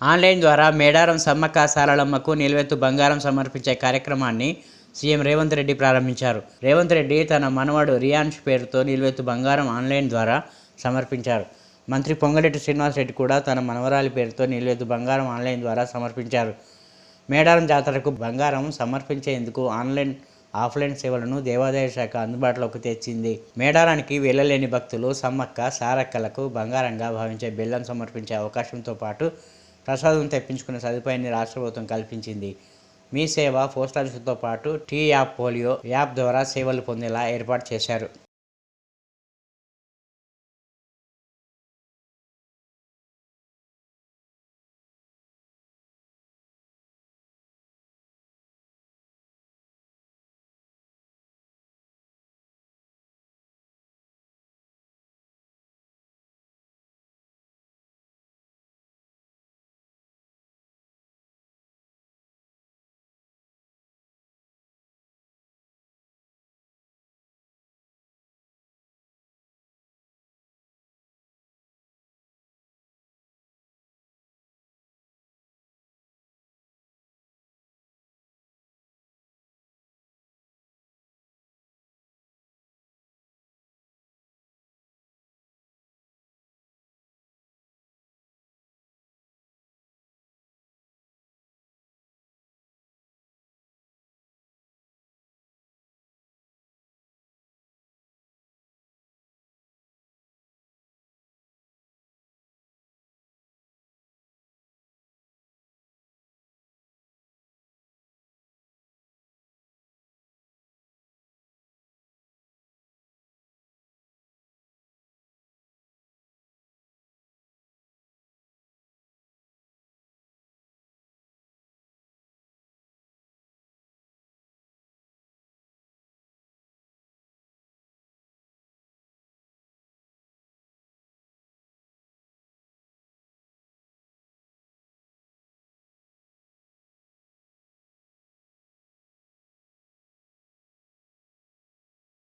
Online ద్వారా మేడారం సమ్మక్క సారళమ్మకు నిలువెత్తు బంగారం సమర్పించే కార్యక్రమాన్ని సీఎం రేవంత్ రెడ్డి ప్రారంభించారు. రేవంత్ రెడ్డి తన మనవడు రియాన్ష్ పేరుతో నిలువెత్తు బంగారం ఆన్లైన్ ద్వారా సమర్పించారు. మంత్రి పొంగరెడ్డి శ్రీనివాసరెడ్డి కూడా తన మనవరాలి పేరుతో నిలువెత్తు బంగారం ఆన్లైన్ ద్వారా సమర్పించారు. మేడారం జాతరకు బంగారం సమర్పించేందుకు ఆన్లైన్ ఆఫ్లైన్ సేవలను దేవాదాయ శాఖ అందుబాటులోకి తెచ్చింది. మేడారానికి వెళ్ళలేని భక్తులు సమ్మక్క సారక్కలకు బంగారంగా భావించే బెల్లం సమర్పించే అవకాశంతో పాటు ప్రసాదం తెప్పించుకునే సదుపాయాన్ని రాష్ట్ర ప్రభుత్వం కల్పించింది. మీ సేవ పోస్టాఫీసుతో పాటు టీ యాప్ పోలియో యాప్ ద్వారా సేవలు పొందేలా ఏర్పాటు చేశారు.